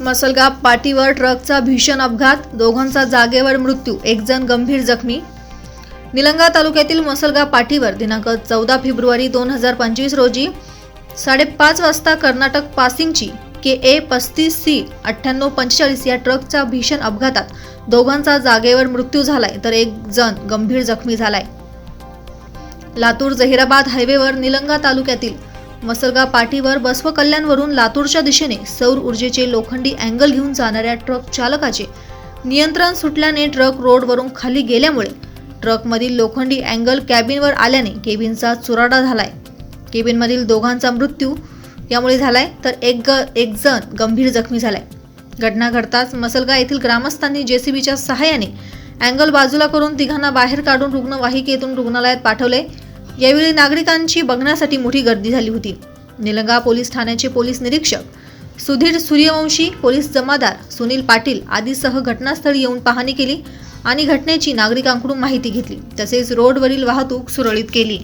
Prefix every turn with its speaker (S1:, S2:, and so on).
S1: मसलगाव पाटीवर ट्रकचा भीषण अपघात दोघांचा जागेवर मृत्यू एक जण गंभीर जखमी. निलंगा तालुक्यातील मसलगाव पाटीवर दिनांक चौदा फेब्रुवारी दोन हजार पंचवीस रोजी साडेपाच वाजता कर्नाटक पासिंगची के ए पस्तीस सी अठ्ठ्याण्णव पंचेचाळीस या ट्रकच्या भीषण अपघातात दोघांचा जागेवर मृत्यू झालाय तर एक जण गंभीर जखमी झालाय. लातूर जहिराबाद हायवेवर निलंगा तालुक्यातील मसलगा पाटीवर बसव कल्याणवरून लातूरच्या दिशेने सौर ऊर्जेचे लोखंडी अँगल घेऊन जाणाऱ्या ट्रक चालकाचे नियंत्रण सुटल्याने ट्रक रोडवरून खाली गेल्यामुळे ट्रकमधील लोखंडी अँगल कॅबिनवर आल्याने केबिनचा चुराडा झालाय. केबिनमधील दोघांचा मृत्यू यामुळे झालाय तर एक ग एक जण गंभीर जखमी झालाय. घटना घडताच मसलगा येथील ग्रामस्थांनी जेसीबीच्या सहाय्याने अँगल बाजूला करून तिघांना बाहेर काढून रुग्णवाहिकेतून रुग्णालयात पाठवले. यावेळी नागरिकांची बघण्यासाठी मोठी गर्दी झाली होती. निलंगा पोलीस ठाण्याचे पोलीस निरीक्षक सुधीर सूर्यवंशी पोलीस जमादार सुनील पाटील आदीसह घटनास्थळी येऊन पाहणी केली आणि घटनेची नागरिकांकडून माहिती घेतली. तसेच रोडवरील वाहतूक सुरळीत केली.